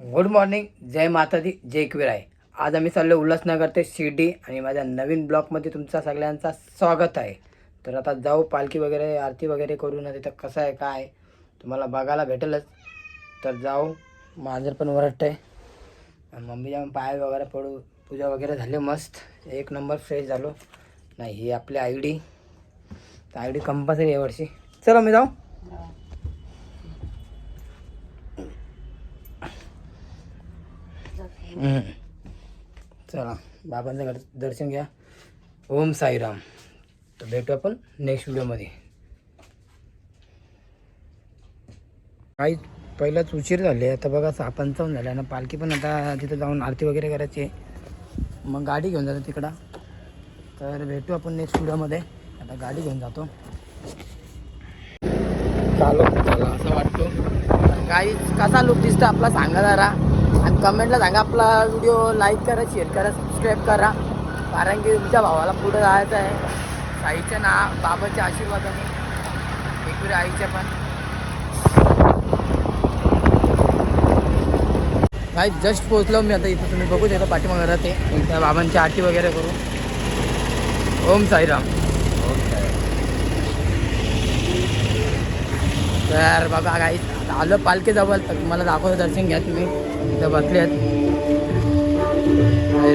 Good morning जय माता दी जय एकवीर आहे. आज आम्ही चाललो उल्हासनगर ते शिर्डी आणि माझ्या नवीन ब्लॉकमध्ये तुमचा सगळ्यांचा स्वागत आहे. तर आता जाऊ पालखी वगैरे आरती वगैरे करू. ना तिथं कसं आहे काय आहे, तुम्हाला बघायला भेटेलच. तर जाऊ. माझं पण वरट आहे मम्मीच्या पाय वगैरे पडू. पूजा वगैरे झाली मस्त. एक नंबर फ्रेश झालो. नाही ही आपली I D. I D compulsory आहे वर्षी चला मी जाऊ. हम्म. चला बाबांचं घर दर्शन घ्या. ओम साईराम. तर भेटू आपण नेक्स्ट व्हिडिओमध्ये काही पहिलाच उशीर झाले. आता बघा सहा पंचावन्न झाले आणि पालखी पण आता तिथं जाऊन आरती वगैरे करायची आहे. मग गाडी घेऊन जातो तिकडं. तर भेटू आपण नेक्स्ट व्हिडिओमध्ये आता गाडी घेऊन जातो. चालू. चला असं वाटतो. काही कसा लुक दिसतो आपला सांगा जरा. आणि कमेंटला सांगा आपला व्हिडिओ लाईक करा शेअर करा सबस्क्राईब करा. कारण की तुमच्या भावाला पुढे जायचं आहे. आईच्या ना बाबाच्या आशीर्वादाने. एकवीर आईच्या पण. काय जस्ट पोहोचलो मी आता इथं. तुम्ही बघू शकता पाठीमागे राहते. त्या बाबांची आटी वगैरे करू. ओम साईराम. तर बघा काही आलं पालखी जवळ तर तुम्हाला दाखव दर्शन घ्या तुम्ही. इथं बसले आहेत.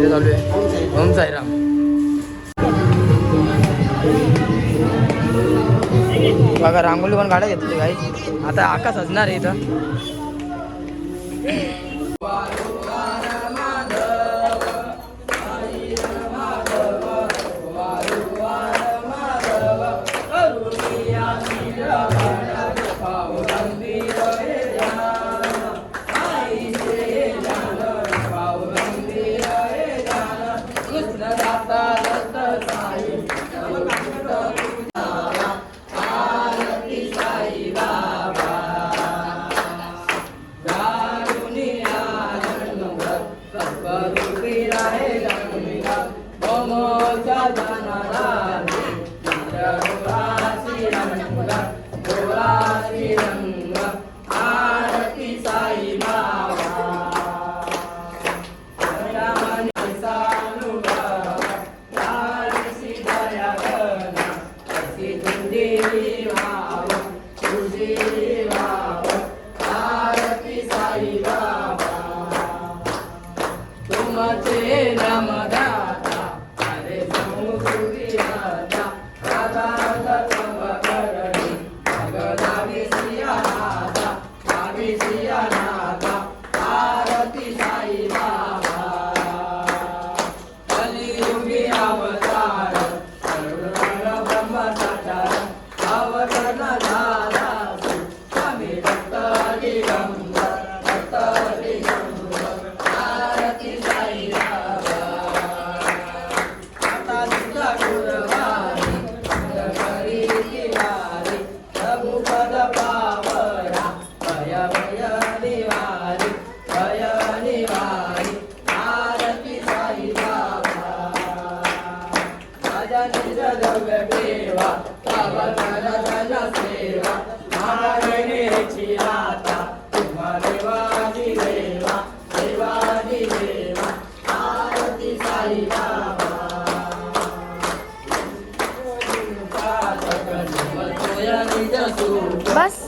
चालू आहे. ओम साईराम. बघा रांगोली पण गाड्या घेतली काही आता आकाश असणार आहे इथं. বাজে রামা Bas.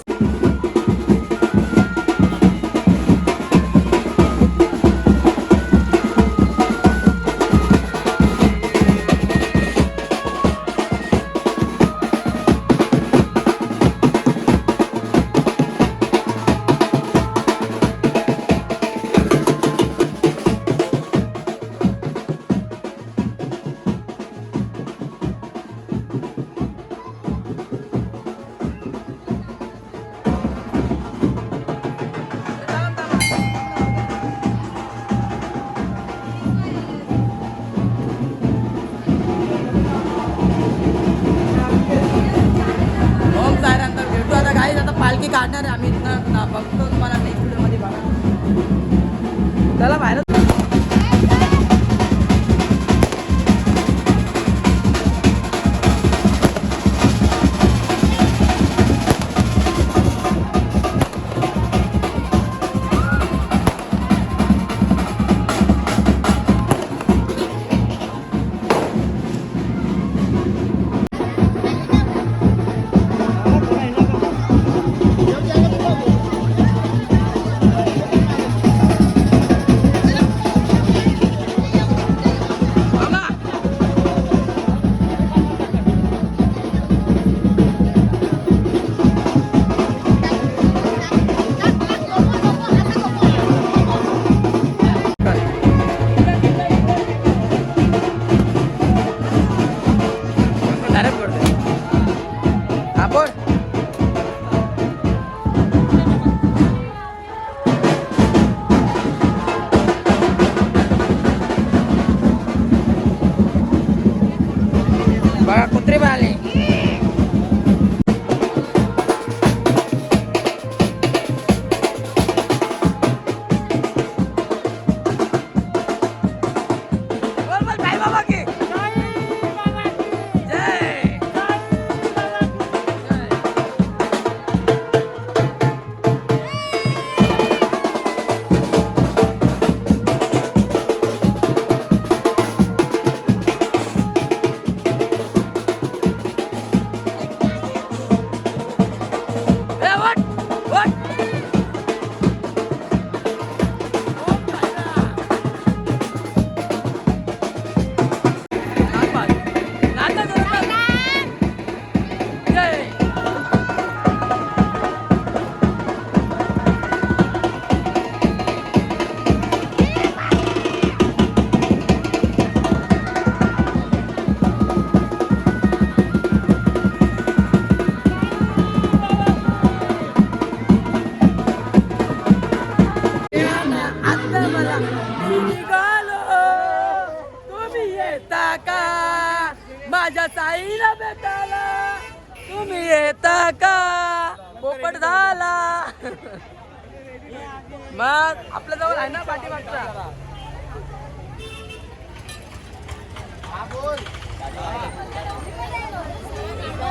मग आपल्या जवळ आहे ना पाठीमागचा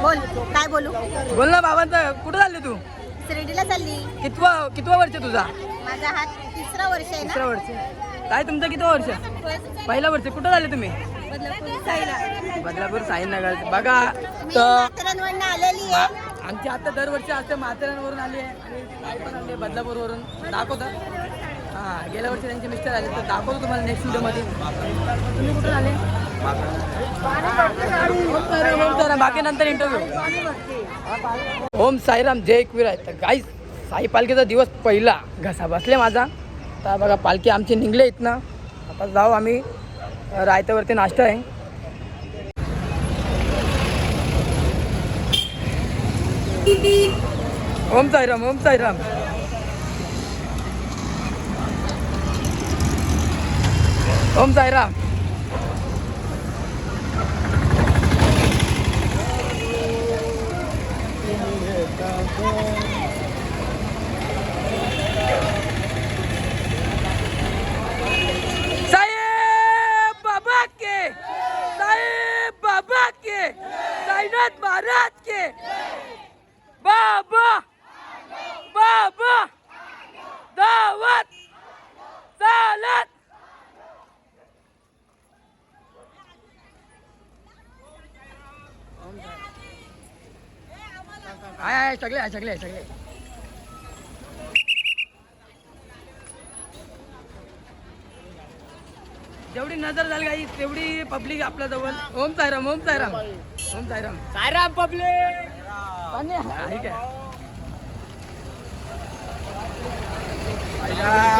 बोल काय बोलू? बोल ना बाबांचा कुठं चालले तू? शिर्डीला चालली. कितवा कितवा वर्ष तुझा? माझा हा तिसरा वर्ष आहे तिसरा ना वर्ष. काय तुमचा कितवा वर्ष? पहिला वर्ष. कुठं झाले तुम्ही? बदलापूर साईला. बदलापूर साईनगर. बघा मी तर माथेरानवरनं आलेली आहे. आमची आता दरवर्षी असते माथेरानवरून आली आहे. आणि ताई पण आली बदलापूरवरून. दाखवतात हां गेल्या वर्षी त्यांचे मिस्टर आले तर दाखवतो तुम्हाला नेक्स्ट व्हिडिओमध्ये तुम्ही कुठून आले? बाकी नंतर इंटरव्ह्यू ओम साईराम जय एकवीर आहे तर गाईस साई पालखीचा दिवस पहिला. घसा बसले माझा. तर बघा पालखी आमची निघले इथनं. आता जाऊ आम्ही. रायतावरती रायत्यावरती नाश्ता आहे. ओम साईराम ओम साईराम ओम साईराम साहेब बाबा के साहेब बाबा बाबा दावत चालत. सगळे आहे सगळे जेवढी नजर झाली काही तेवढी पब्लिक आपल्या जवळ ओम साईराम ओम साईराम. ओम साईराम. साईराम पब्लिक पाणी आहे.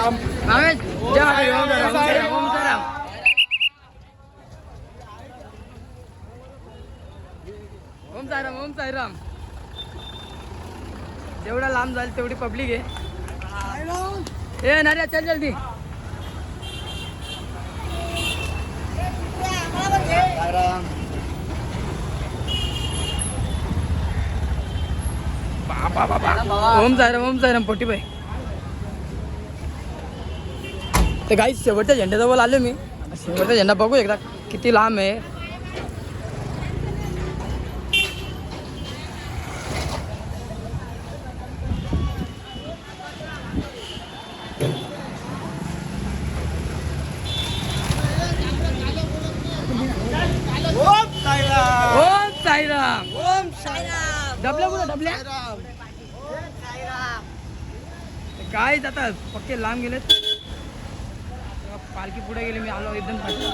ओम साईराम, ओम साईराम, ओम साईराम ओम साईराम ओम साईराम जेवढा लांब जाईल तेवढी पब्लिक आहे. ए नार्या चल जल्दी. बाबा ओम साईराम ओम साईराम पोटी बाई ते काही शेवटच्या झेंड्याजवळ आलो मी. शेवटचा झेंडा बघू एकदा किती लांब आहे ओम साईराम ओम साईराम. काय जातात पक्के लांब गेलेत. पालखी पुढे गेली मी आलो एकदम खाली.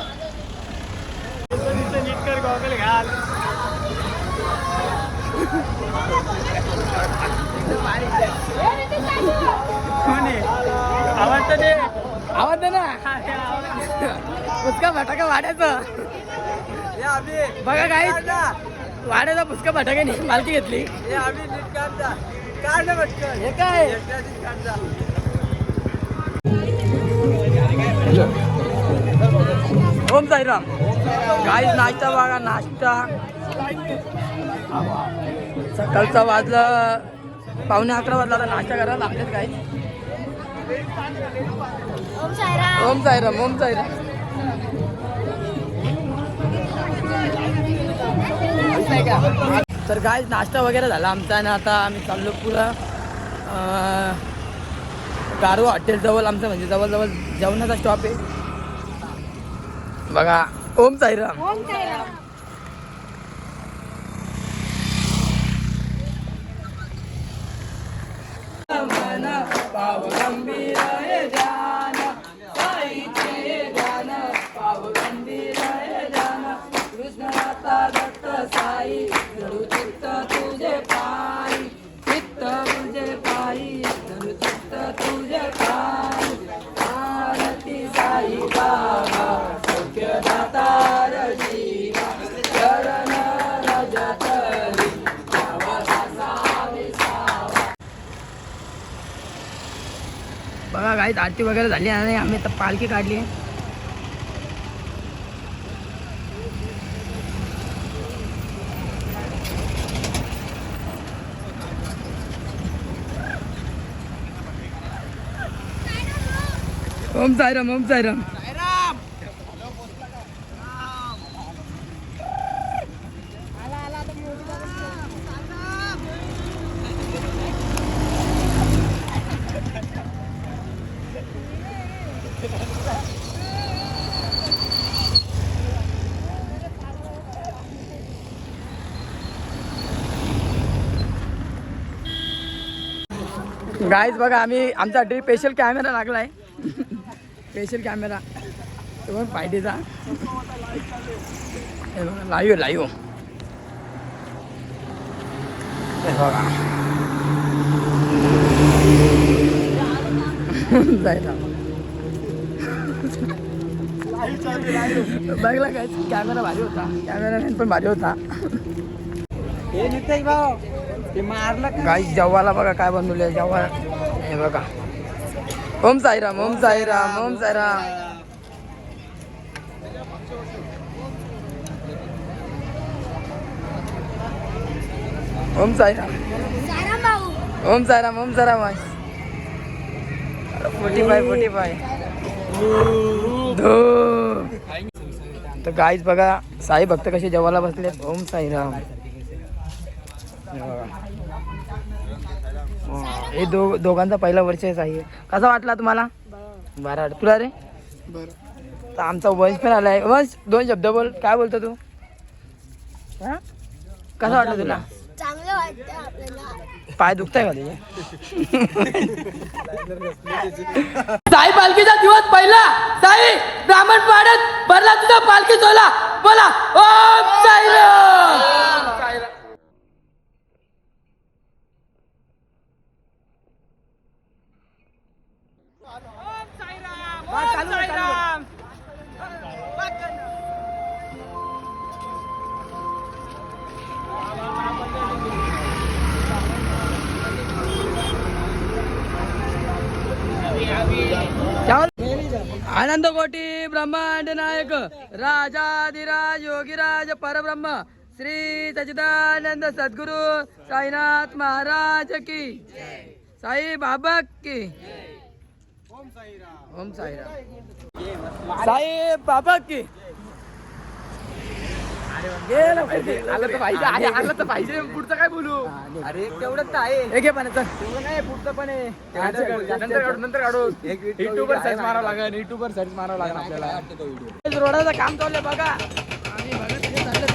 आवाज दे ना? पुचका फटाका वाड्याचं बघा काय वाड्याचा पुचका फटाका नाही मालकी घेतली. हे काय ओम साईराम. गाईज नाश्ता बघा नाश्ता. सकाळचा वाजला पावणे अकरा वाजला आता नाश्ता करायला लागलेत गाईज ओम साईराम. ओम साईराम ओम साईराम. तर काय नाश्ता वगैरे झाला आमचा आणि आता आम्ही चाललो अं, गारो हॉटेल जवळ आमचं म्हणजे जवळजवळ जेवणाचा स्टॉप आहे. बघा ओम साईराम. ओम साईराम. पाव साई धरू चित्त तुझे पायी चित्त तुझे पायी धरू चित्त तुझे पायी आरती साई बाबा सौख्य दातार जीवा चरण रजतरी आरती वगैरे झाली आणि आम्ही तर पालखी काढली ओम साईराम ओम साईराम. गाईज बघा आम्ही आमचा डी स्पेशल कॅमेरा लागला आहे स्पेशल कॅमेरा तो पण फायदेचा हे बघा लाईव्ह लाईव्ह हे बघा जायला बघला काय कॅमेरा भारी होता कॅमेरामॅन पण भारी होता गाईस जेव्हाला बघा काय बनवले जेव्हा हे बघा ओम साईराम ओम साईराम ओम साईराम. ओम साईराम. साई राम ओम साईराम ओम Sairam forty five forty five. तर गाईज बघा साई भक्त कसे जेवायला बसले ओम साईराम. हे दो दोघांचा पहिला वर्ष आहे. साई कसा वाटला तुम्हाला? बरा. तुला रे? तर आमचा वंश पण आलाय वंश दोन शब्द बोल. काय बोलतो तू? हा? कसा वाटला तुला? चांगलं वाटतं आपल्याला. पाय दुखताय का तुझे? साई पालखीचा दिवस पहिला. साई ब्राह्मण पाडत भरला तुझा पालखी सोला बोला. ओम साईराम. आनंद कोटी ब्रह्मांड नायक राजाधिराज योगीराज परब्रह्म श्री सचिदानंद सद्गुरु साईनाथ महाराज की साई बाबा की ओम साईराम। साई बाबा की गेलं पाहिजे. आलं तर पाहिजे. आहे, आलं तर पाहिजे. पुढचं काय बोलू? अरे तेवढंच तर आहे. घे पण. नाही पुढचं पण आहे. नंतर काढू नंतर काढू युट्यूबवर सर्च मारावं लागेल युट्यूबवर सर्च मारावं लागेल आपल्याला. रोडाचं काम चाललंय बघा. आणि बघा.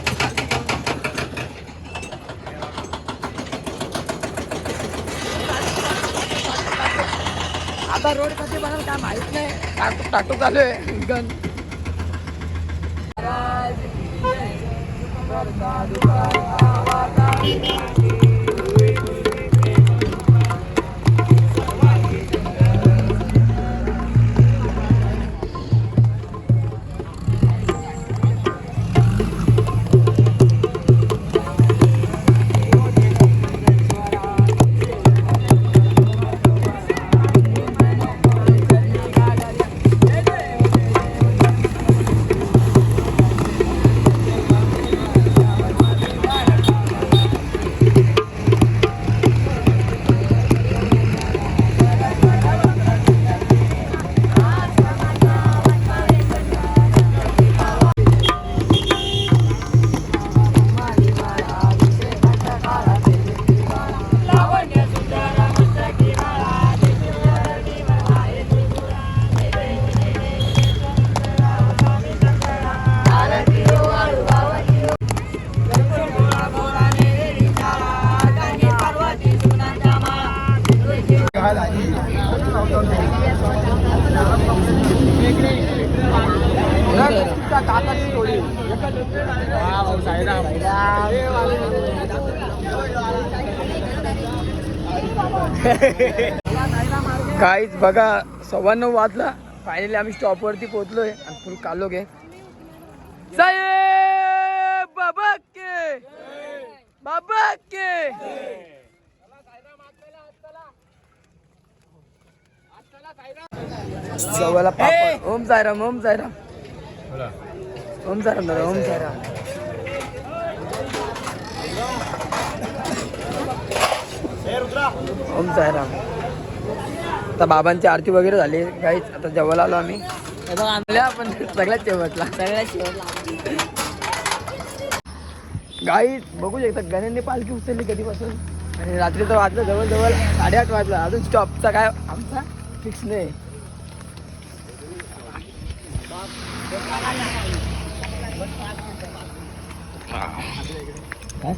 आता रोड कधी बनल काय माहीत नाही. टाकूक चालू आहे. गण. करता दुकान आवाजाही काहीच बघा सव्वा नऊ वाजला. फायनली आम्ही स्टॉपवरती पोहोचलोय आणि फुल कालो गे साहेब बाबा के. बाबा के. जवळला पापड ओम सायराम ओम सायराम ओम सायराम दादा ओम सायराम ओम सायराम आता बाबांची आरती वगैरे झाली. काहीच आता जेवायला आलो आम्ही. आणल्या आपण सगळ्यात शेवटला. सगळ्यात शेवटला. गाई बघू शकता गण्याने पालखी उचलली कधीपासून? आणि रात्री तर वाजलं जवळजवळ साडेआठ वाजला. अजून स्टॉपचा काय आमचा फिक्स नाही. काय